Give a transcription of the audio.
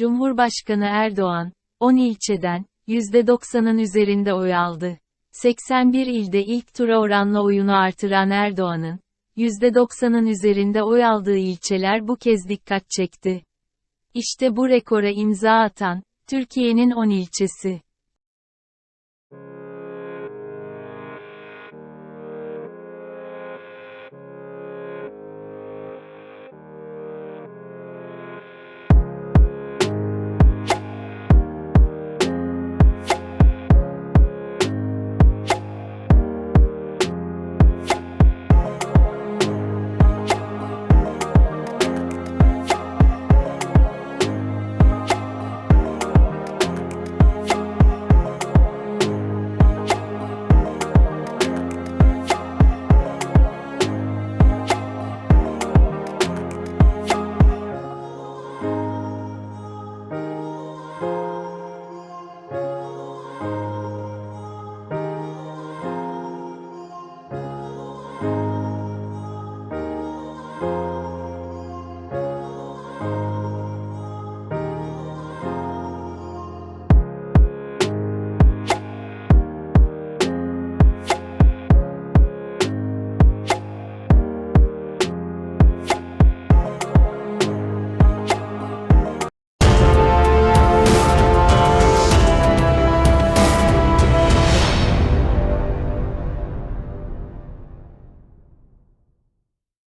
Cumhurbaşkanı Erdoğan, 10 ilçeden, %90'ın üzerinde oy aldı. 81 ilde ilk tura oranla oyunu artıran Erdoğan'ın, %90'ın üzerinde oy aldığı ilçeler bu kez dikkat çekti. İşte bu rekora imza atan, Türkiye'nin 10 ilçesi.